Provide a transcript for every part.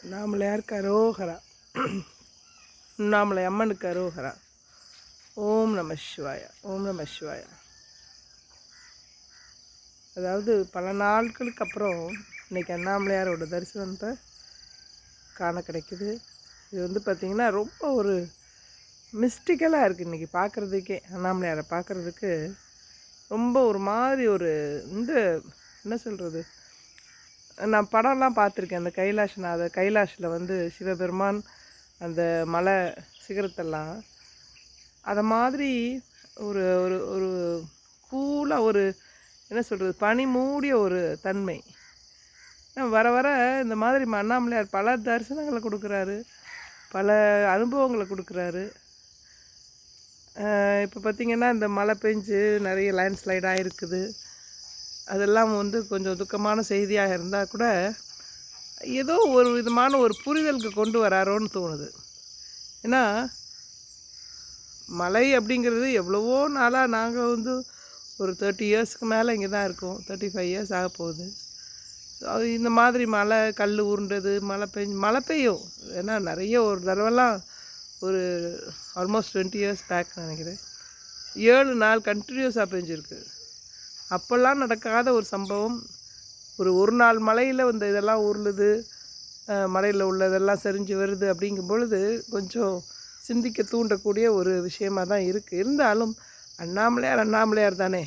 அண்ணாமலையாருக்கு அரோகரா அண்ணாமலை அம்மனுக்கு அரோகரா ஓம் நம சிவாயா ஓம் நம சிவாயா. அதாவது பல நாட்களுக்கு அப்புறம் இன்னைக்கு அண்ணாமலையாரோட தரிசனத்தை காண கிடைக்குது. இது வந்து பார்த்திங்கன்னா ரொம்ப ஒரு மிஸ்டிக்கலாக இருக்குது இன்றைக்கி பார்க்குறதுக்கே அண்ணாமலையாரை பார்க்குறதுக்கு ரொம்ப ஒரு மாதிரி ஒரு இந்த என்ன சொல்கிறது நான் படம்லாம் பார்த்துருக்கேன். அந்த கைலாஷ்நாத கைலாஷில் வந்து சிவபெருமான் அந்த மலை சிகரத்தெல்லாம். அதை மாதிரி ஒரு ஒரு ஒரு கூலாக ஒரு என்ன சொல்கிறது பனி மூடிய ஒரு தன்மை. வர வர இந்த மாதிரி அண்ணாமலையார் பல தரிசனங்களை கொடுக்குறாரு. பல அனுபவங்களை கொடுக்குறாரு. இப்போ பார்த்திங்கன்னா இந்த மழை பெஞ்சு நிறைய லேண்ட்ஸ்லைடாக இருக்குது அதெல்லாம் வந்து கொஞ்சம் துக்கமான செய்தியாக இருந்தால் கூட ஏதோ ஒரு விதமான ஒரு புரிதலுக்கு கொண்டு வராரோன்னு தோணுது. ஏன்னா மலை அப்படிங்கிறது எவ்வளவோ நாளாக நாங்கள் வந்து ஒரு தேர்ட்டி இயர்ஸ்க்கு மேலே இங்கே தான் இருக்கோம். தேர்ட்டி ஃபைவ் இயர்ஸ் ஆக போகுது அது இந்த மாதிரி மழை கல் உருண்டது மழை பெஞ்சு மழை பெய்யும். ஏன்னா நிறைய ஒரு தடவைலாம் ஒரு ஆல்மோஸ்ட் டுவெண்ட்டி இயர்ஸ் பேக் நினைக்கிறேன். ஏழு நாள் கண்டினியூஸாக பெஞ்சிருக்கு. அப்போல்லாம் நடக்காத ஒரு சம்பவம். ஒரு ஒரு நாள் மழையில் வந்த இதெல்லாம் உருளுது மலையில் உள்ளதெல்லாம் சரிஞ்சு வருது அப்படிங்கும் பொழுது கொஞ்சம் சிந்திக்க தூண்டக்கூடிய ஒரு விஷயமா தான் இருக்குது இருந்தாலும் அண்ணாமலையார் அண்ணாமலையார் தானே.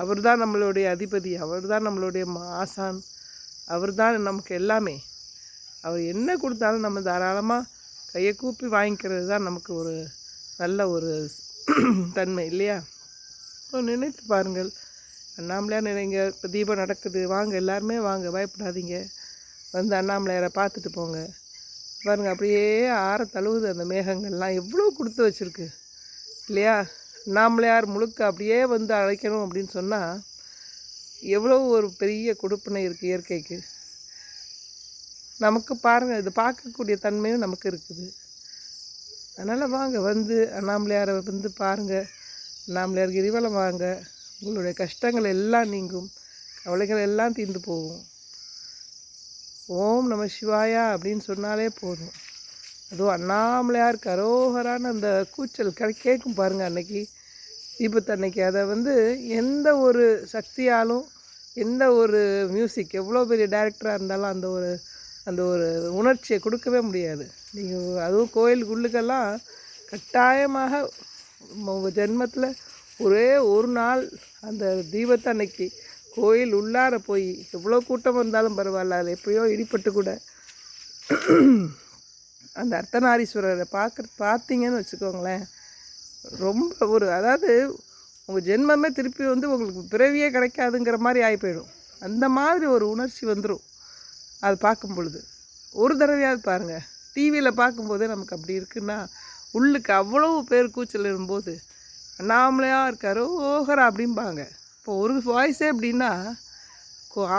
அவர் தான் நம்மளுடைய அதிபதி அவர் தான் நம்மளுடைய ஆசான் அவர் தான் நமக்கு எல்லாமே. அவர் என்ன கொடுத்தாலும் நம்ம தாராளமாக கையை கூப்பி வாங்கிக்கிறது தான் நமக்கு ஒரு நல்ல ஒரு தன்மை இல்லையா? நினைத்து பாருங்கள். அண்ணாமலையார் நினைங்க இப்போ தீபம் நடக்குது. வாங்க எல்லாருமே வாங்க பயப்படாதீங்க. வந்து அண்ணாமலையாரை பார்த்துட்டு போங்க. பாருங்கள் அப்படியே ஆற தழுவுது அந்த மேகங்கள்லாம். எவ்வளோ கொடுத்து வச்சுருக்கு இல்லையா? அண்ணாமலையார் முழுக்க அப்படியே வந்து அழைக்கணும் அப்படின்னு சொன்னால் எவ்வளோ ஒரு பெரிய கொடுப்பினை இருக்குது இயற்கைக்கு. நமக்கு பாருங்கள் இது பார்க்கக்கூடிய தன்மையும் நமக்கு இருக்குது. அதனால் வாங்க வந்து அண்ணாமலையாரை வந்து பாருங்கள் அண்ணாமலையார் கிரிவலம் வாங்க. உங்களுடைய கஷ்டங்கள் எல்லாம் நீங்கும். கவலைகள் எல்லாம் தீர்ந்து போகும். ஓம் நம சிவாயா அப்படின்னு சொன்னாலே போதும். அதுவும் அண்ணாமலையார் கரோகரான அந்த கூச்சல் க கேட்கும் பாருங்கள் அன்னைக்கு. தீபத்து அன்னைக்கு. அதை வந்து எந்த ஒரு சக்தியாலும் எந்த ஒரு மியூசிக் எவ்வளோ பெரிய டேரக்டராக இருந்தாலும் அந்த ஒரு அந்த ஒரு உணர்ச்சியை கொடுக்கவே முடியாது. நீங்கள் அதுவும் கோயிலுக்குள்ளுக்கெல்லாம் கட்டாயமாக உங்கள் ஜென்மத்தில் ஒரே ஒரு நாள் அந்த தீபத்தை அன்னைக்கு கோயில் உள்ளார போய் எவ்வளோ கூட்டம் வந்தாலும் பரவாயில்ல அது எப்படியோ இடிப்பட்டு கூட. அந்த அர்த்தநாரீஸ்வரரை பார்க்குற பார்த்தீங்கன்னு வச்சுக்கோங்களேன். ரொம்ப ஒரு அதாவது உங்கள் ஜென்மமே திருப்பி வந்து உங்களுக்கு பிறவியே கிடைக்காதுங்கிற மாதிரி ஆகி போயிடும். அந்த மாதிரி ஒரு உணர்ச்சி வந்துடும் அது பார்க்கும் பொழுது. ஒரு தடவையாவது பாருங்கள் டிவியில் பார்க்கும்போதே நமக்கு அப்படி இருக்குன்னா உள்ளுக்கு அவ்வளவு பேர் கூச்சல் இருக்கும்போது அண்ணாமலையாக இருக்கார் ஓஹரா அப்படிம்பாங்க. இப்போ ஒரு வாய்ஸே அப்படின்னா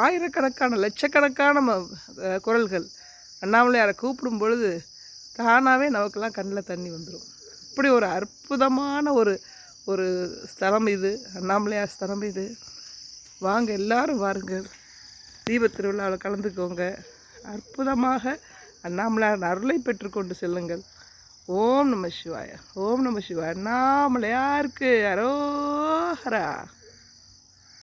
ஆயிரக்கணக்கான லட்சக்கணக்கான குரல்கள் அண்ணாமலையாரை கூப்பிடும் பொழுது தானாகவே நமக்கெல்லாம் கண்ணில் தண்ணி வந்துடும் இப்படி ஒரு அற்புதமான ஒரு ஒரு ஸ்தலம் இது அண்ணாமலையார் ஸ்தலம் இது. வாங்க எல்லாரும் வாருங்கள் தீபத் திருவிழாவில் கலந்துக்கோங்க. அற்புதமாக அண்ணாமலையார் அருளை பெற்றுக்கொண்டு செல்லுங்கள். ஓம் நம சிவாய. ஓம் நம சிவாய. அண்ணாமலையாருக்கு அரோஹரா